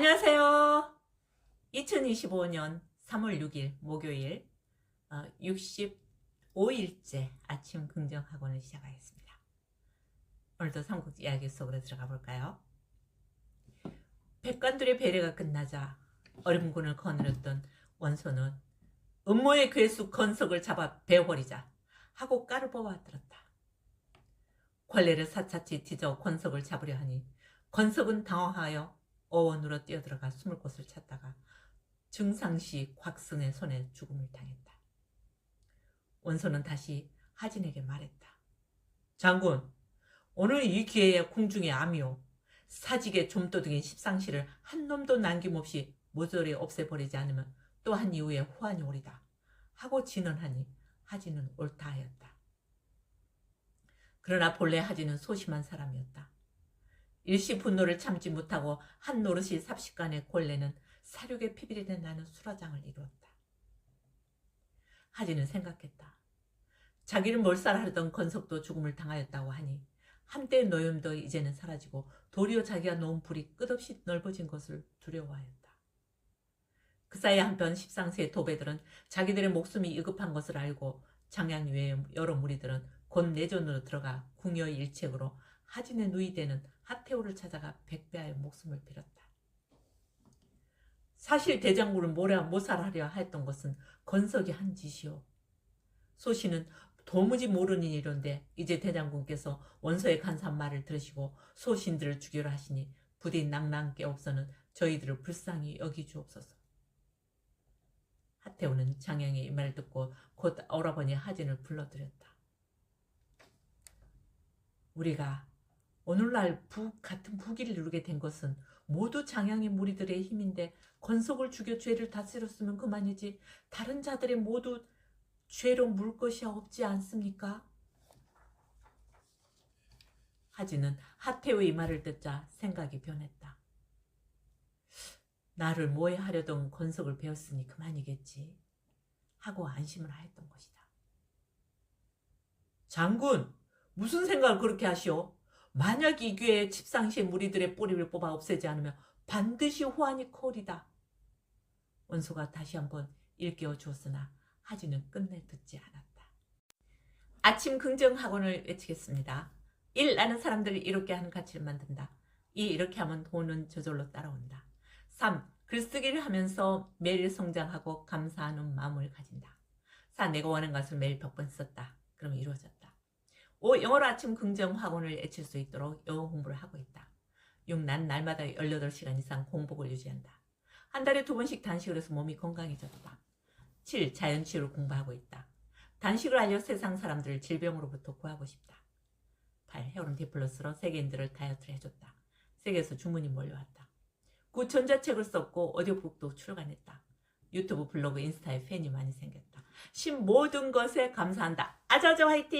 안녕하세요. 2025년 3월 6일 목요일 65일째 아침 긍정학원을 시작하겠습니다. 오늘도 삼국 이야기 속으로 들어가 볼까요? 백관들의 배례가 끝나자 얼음군을 거느렸던 원소는 음모의 괴수 건석을 잡아 베어버리자 하고 까를 뽑아 들었다. 권례를 사차치 뒤져 권석을 잡으려 하니 권석은 당황하여 어원으로 뛰어들어가 숨을 곳을 찾다가 증상시 곽승의 손에 죽음을 당했다. 원소는 다시 하진에게 말했다. 장군, 오늘 이 기회에 궁중의 암이요. 사직의 좀도둑인 십상시를 한 놈도 남김없이 모조리 없애버리지 않으면 또한 이후에 후한이 오리다. 하고 진언하니 하진은 옳다 하였다. 그러나 본래 하진은 소심한 사람이었다. 일시 분노를 참지 못하고 한 노릇이 삽시간에 골래는 사륙의 피비린내 나는 수라장을 이루었다. 하진은 생각했다. 자기를 몰살하려던 건석도 죽음을 당하였다고 하니 한때의 노염도 이제는 사라지고 도리어 자기가 놓은 불이 끝없이 넓어진 것을 두려워하였다. 그 사이 한편 십상세의 도배들은 자기들의 목숨이 위급한 것을 알고 장양 외의 여러 무리들은 곧 내전으로 들어가 궁여의 일책으로 하진의 누이되는 하태우를 찾아가 백배하여 목숨을 빌었다. 사실 대장군을 모래 모살하려 했던 것은 건석이 한 짓이요. 소신은 도무지 모르는 일인데 이제 대장군께서 원서의 간사한 말을 들으시고 소신들을 죽여라 하시니 부디 낭낭 깨없어는 저희들을 불쌍히 여기주옵소서. 하태우는 장양의 이 말을 듣고 곧 오라버니 하진을 불러들였다. 우리가 오늘날 북 같은 부기를 이루게 된 것은 모두 장양의 무리들의 힘인데 건석을 죽여 죄를 다스렸으면 그만이지 다른 자들의 모두 죄로 물 것이 없지 않습니까? 하지는 하태우의 말을 듣자 생각이 변했다. 나를 모해하려던 건석을 배웠으니 그만이겠지 하고 안심을 하였던 것이다. 장군, 무슨 생각을 그렇게 하시오? 만약 이 기회에 칩상시의 무리들의 뿌리를 뽑아 없애지 않으면 반드시 호환이 커오리다. 원소가 다시 한번 일깨워 주었으나 하지는 끝내 듣지 않았다. 아침 긍정 학원을 외치겠습니다. 1. 나는 사람들을 이롭게 하는 가치를 만든다. 2. 이렇게 하면 돈은 저절로 따라온다. 3. 글쓰기를 하면서 매일 성장하고 감사하는 마음을 가진다. 4. 내가 원하는 것을 매일 100번 썼다. 그럼 이루어졌다. 5. 영어로 아침 긍정 학원을 외칠 수 있도록 영어 공부를 하고 있다. 6. 난 날마다 18시간 이상 공복을 유지한다. 한 달에 두 번씩 단식을 해서 몸이 건강해졌다. 7. 자연치유를 공부하고 있다. 단식을 알려 세상 사람들을 질병으로부터 구하고 싶다. 8. 헤어론 디플러스로 세계인들을 다이어트를 해줬다. 세계에서 주문이 몰려왔다. 9. 전자책을 썼고 오디오북도 출간했다. 유튜브 블로그 인스타에 팬이 많이 생겼다. 10. 모든 것에 감사한다. 아자아자 화이팅!